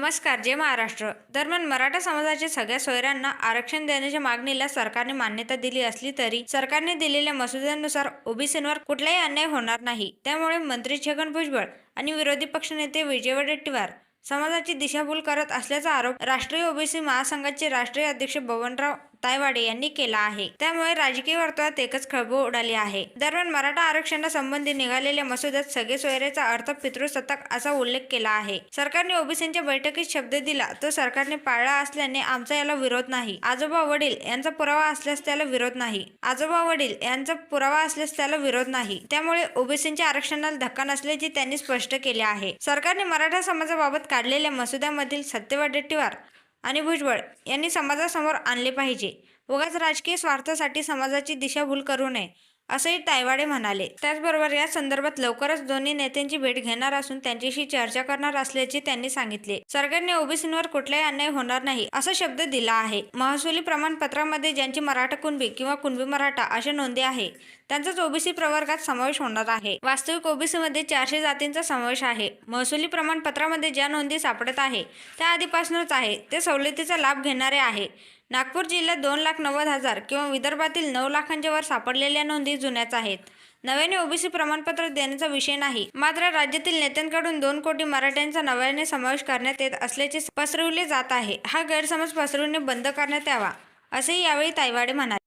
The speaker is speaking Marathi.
नमस्कार जय महाराष्ट्र. दरम्यान मराठा समाजाच्या सगळ्या सोयऱ्यांना आरक्षण देण्याच्या मागणीला सरकारने मान्यता दिली असली तरी सरकारने दिलेल्या मसुद्यानुसार ओबीसींवर कुठलाही अन्याय होणार नाही. त्यामुळे मंत्री छगन भुजबळ आणि विरोधी पक्षनेते विजय वडेट्टीवार समाजाची दिशाभूल करत असल्याचा आरोप राष्ट्रीय ओबीसी महासंघाचे राष्ट्रीय अध्यक्ष बबनराव तायवाडे यांनी केला आहे. त्यामुळे राजकीय वर्तुळात एकच खळबळ उडाली आहे. दरम्यान मराठा आरक्षणासंबंधी निघालेल्या मसुद्यात सगळे सोयरेचा अर्थ पितृसत्ताक असा उल्लेख केला आहे. सरकारने ओबीसींच्या बैठकीत शब्द दिला तो सरकारने पाळला असल्याने आमचा याला विरोध नाही. आजोबा वडील यांचा पुरावा असल्यास त्याला विरोध नाही. आजोबा वडील यांचा पुरावा असल्यास त्याला विरोध नाही. त्यामुळे ओबीसींच्या आरक्षणाला धक्का नसल्याचे त्यांनी स्पष्ट केले आहे. सरकारने मराठा समाजाबाबत काढलेल्या मसुद्यामधील सत्यवाडेट्टीवार आणि भुजबळ यांनी समाजासमोर आणले पाहिजे. उगाच राजकीय स्वार्थासाठी समाजाची दिशाभूल करू नये. असंही तायवाडे म्हणाले. त्याचबरोबर या संदर्भात लवकरच दोन्ही नेत्यांची भेट घेणार असून त्यांच्याशी चर्चा करणार असल्याचे त्यांनी सांगितले. सरकारने ओबीसींवर कुठलाही अन्याय होणार नाही असा शब्द दिला आहे. महसुली प्रमाणपत्रामध्ये ज्यांची मराठा कुणबी किंवा कुणबी मराठा अशा नोंदी आहे त्यांचाच ओबीसी प्रवर्गात समावेश होणार आहे. वास्तविक ओबीसीमध्ये चारशे जातींचा समावेश आहे. महसुली प्रमाणपत्रामध्ये ज्या नोंदी सापडत आहे त्या आधीपासूनच आहे. ते सवलतीचा लाभ घेणारे आहे. नागपूर जिल्ह्यात दोन लाख नव्वद हजार किंवा विदर्भातील नऊ लाखांच्या वर सापडलेल्या नोंदी जुन्याच आहेत. नव्याने ओबीसी प्रमाणपत्र देण्याचा विषय नाही. मात्र राज्यातील नेत्यांकडून दोन कोटी मराठ्यांचा नव्याने समावेश करण्यात येत असल्याचे पसरवले जात आहे. हा गैरसमज पसरवणे बंद करण्यात यावा असेही यावेळी तायवाडे म्हणाले.